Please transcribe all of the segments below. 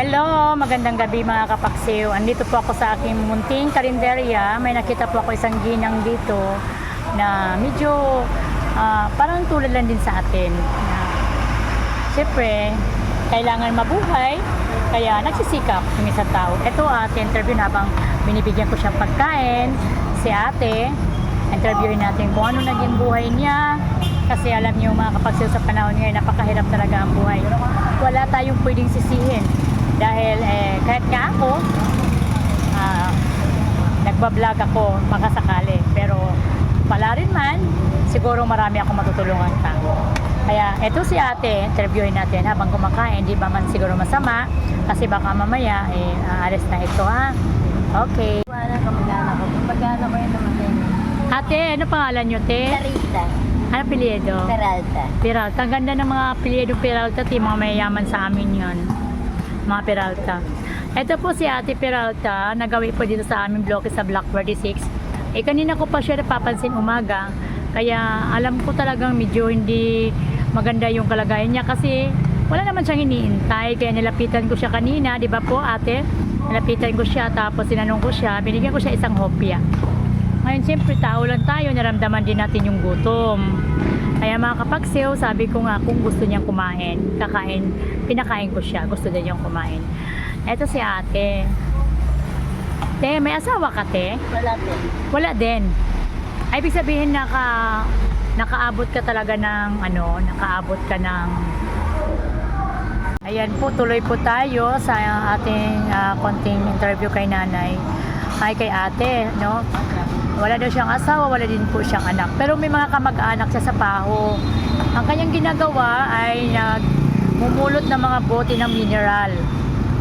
Hello, magandang gabi mga kapaksiw. Andito po ako sa aking munting karinderya. May nakita po ako isang ginang dito na medyo ah, parang tulad lang din sa atin. Na, Siyempre, kailangan mabuhay, kaya nagsisikap yung isang tao. Ito ate, interview na habang binibigyan ko siyang pagkain. Si ate, interviewin natin kung ano naging buhay niya. Kasi alam niyo mga kapagsil sa panahon ngayon, napakahirap talaga ang buhay. Wala tayong pwedeng sisihin. Dahil eh, kahit nga ako, ah, nagbablog ako makasakali. Pero pala rin man, siguro marami ako matutulungan ka. Kaya eto si ate, interviewin natin habang kumakain, di ba man siguro masama kasi baka mamaya eh aalis na ito ha. Okay. Wala ka mag-anak ko. Ko yung namatay. Ate, ano pangalan nyo, te? Clarita. Ano pilyedo? Peralta. Peralta. Ang ganda ng mga pilyedo Peralta, ti mga mayayaman sa amin yon Mga Peralta. Ito po si Ate Peralta, nagawi po dito sa aming bloke sa Block 46. Eh kanina ko pa siya napapansin umaga, kaya alam ko talagang medyo hindi maganda yung kalagayan niya kasi wala naman siyang iniintay. Kaya nilapitan ko siya kanina, di ba po ate? Nilapitan ko siya, tapos sinanong ko siya, binigyan ko siya isang hopya. Ngayon, siyempre, tao lang tayo, naramdaman din natin yung gutom. Kaya mga kapagsew, sabi ko nga kung gusto niyang kumain, kakain, pinakain ko siya, gusto din niyang kumain. Eto si ate. Te, may asawa ka, te? Wala din. Wala din. Ay, ibig sabihin naka, nakaabot ka talaga ng, ano, nakaabot ka ng Ayan po, tuloy po tayo sa ating ah, konting interview kay nanay. Ay kay ate, no? Wala daw siyang asawa, wala din po siyang anak. Pero may mga kamag-anak siya sa paho. Ang kanyang ginagawa ay nagmumulot ng mga bote ng mineral.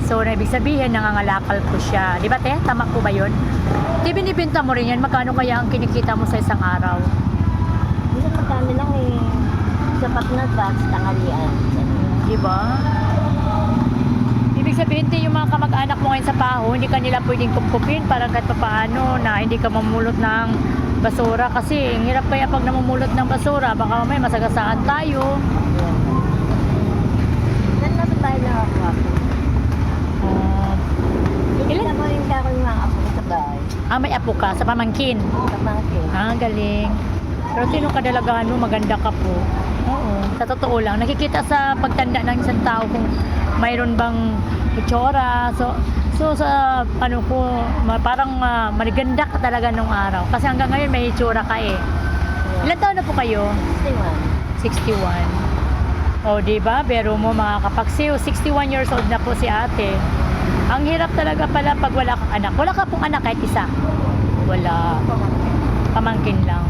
So, na ibig sabihin, nangangalakal po siya. Di ba, te? Tama po ba yun? Di binibinta mo rin yan. Magkano kaya ang kinikita mo sa isang araw? Hindi magkano lang eh. Sapat na box, tanghalian. Di ba? Sabihin, te, yung mga kamag-anak mo ngayon sa paho, hindi ka nila pwedeng kupkupin para kahit paano na hindi ka mamulot ng basura. Kasi ang hirap kaya pag namumulot ng basura, baka may masagasaan tayo. Bahay lang ako ako. Uh, Ilan? na rin ka ako yung mga apo sa bahay. ah, may apo ka sa pamangkin. Kapangkin. Ah, galing. Pero tinong kadalagahan mo, maganda ka po. Oo. Sa totoo lang, nakikita sa pagtanda ng isang tao kung mayroon bang itsura. So, so sa ano ko, parang uh, maliganda ka talaga nung araw. Kasi hanggang ngayon may itsura ka eh. Ilan taon na po kayo? Stiwan. 61. O, di ba? Pero mo mga kapagsiw, 61 years old na po si ate. Ang hirap talaga pala pag wala kang anak. Wala ka pong anak kahit isa. Wala pamangkin lang.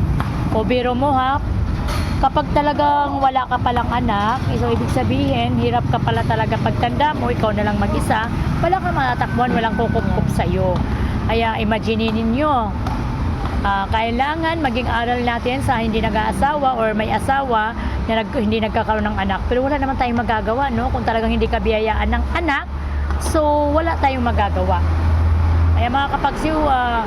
O biro mo ha, kapag talagang wala ka palang anak, so ibig sabihin, hirap ka pala talaga pagtanda mo, ikaw na lang mag-isa, wala kang matatakbuhan, walang kukup sa'yo. Kaya imagine ninyo, ah, kailangan maging aral natin sa hindi nag-aasawa or may asawa na nag, hindi nagkakaroon ng anak. Pero wala naman tayong magagawa, no? Kung talagang hindi ka biyayaan ng anak, so wala tayong magagawa. Kaya mga kapagsiw, ah,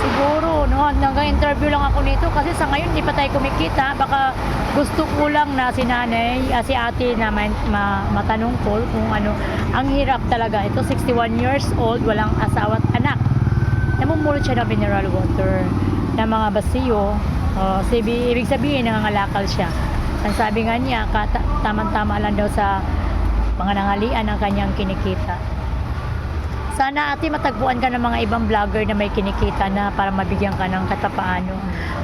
siguro, no, hanggang interview lang ako nito kasi sa ngayon hindi pa tayo kumikita. Baka gusto ko lang na si nanay, ah, si ate na ma, ma, matanong ko kung ano. Ang hirap talaga. Ito 61 years old, walang asawa at anak. Namumulot siya ng mineral water na mga basiyo. Oh, sabi, ibig sabihin, nangangalakal siya. Ang sabi nga niya, tamang-tama lang daw sa mga nangalian ang kanyang kinikita. Sana ate matagpuan ka ng mga ibang vlogger na may kinikita na para mabigyan ka ng katapaano.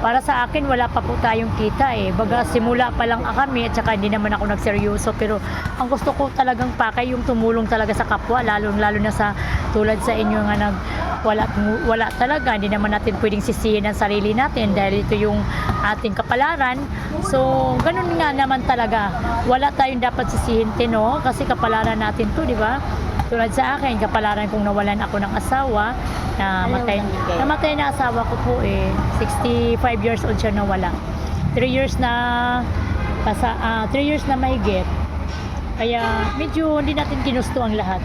Para sa akin, wala pa po tayong kita eh. Baga simula pa lang kami at saka hindi naman ako nagseryoso. Pero ang gusto ko talagang pakay yung tumulong talaga sa kapwa. Lalo, lalo na sa tulad sa inyo nga nag wala, wala talaga. Hindi naman natin pwedeng sisihin ang sarili natin dahil ito yung ating kapalaran. So, ganun nga naman talaga. Wala tayong dapat sisihin, Tino, kasi kapalaran natin to, di ba? Tulad sa akin, kapalaran kong nawalan ako ng asawa, na matay, namatay na asawa ko po eh. 65 years old siya nawala. 3 years na, pasa, 3 years na mahigit. Kaya medyo hindi natin ginusto ang lahat.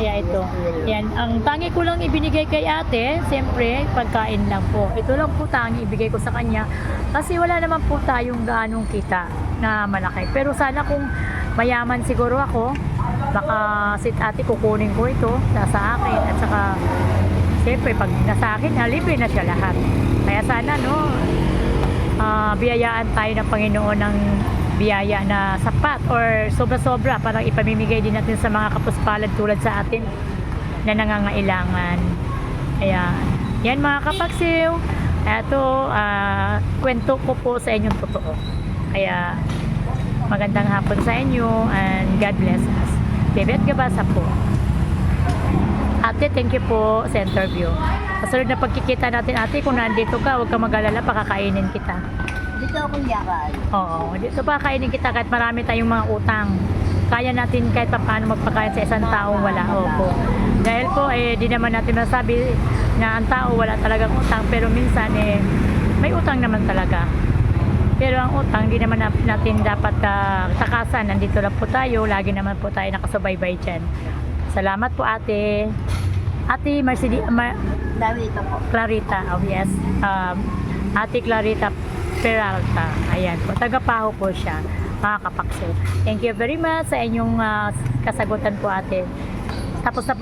Kaya ito. Yan, ang tangi ko lang ibinigay kay ate, siyempre, pagkain lang po. Ito lang po tangi ibigay ko sa kanya. Kasi wala naman po tayong ganong kita na malaki. Pero sana kung mayaman siguro ako, baka si ate kukunin ko ito nasa akin at saka siyempre pag nasa akin na libre na siya lahat kaya sana no ah, biyayaan tayo ng Panginoon ng biyaya na sapat or sobra-sobra parang ipamimigay din natin sa mga kapuspalad tulad sa atin na nangangailangan Ayan. Yan mga kapaksiw. Ito, ah, kwento ko po sa inyong totoo. Kaya, magandang hapon sa inyo and God bless us. Bebet Gabasa po. Ate, thank you po sa interview. Sa sunod na pagkikita natin, ate, kung nandito ka, huwag ka mag-alala, pakakainin kita. Dito ako yakal. Oo, dito pa kainin kita kahit marami tayong mga utang. Kaya natin kahit pa paano magpakain sa isang taong wala. Opo. Dahil po, eh, di naman natin masabi na ang tao wala talagang utang. Pero minsan, eh, may utang naman talaga. Pero ang utang, di naman nat- natin dapat ah, takasan. Nandito lang po tayo. Lagi naman po tayo nakasubaybay dyan. Salamat po ate. Ate Mercedes, Mar- ito po. Clarita, oh yes. Um, Ate Clarita Peralta. Ayan po. Tagapaho po siya. Mga kapakso. Thank you very much sa inyong ah, kasagutan po ate. Tapos na po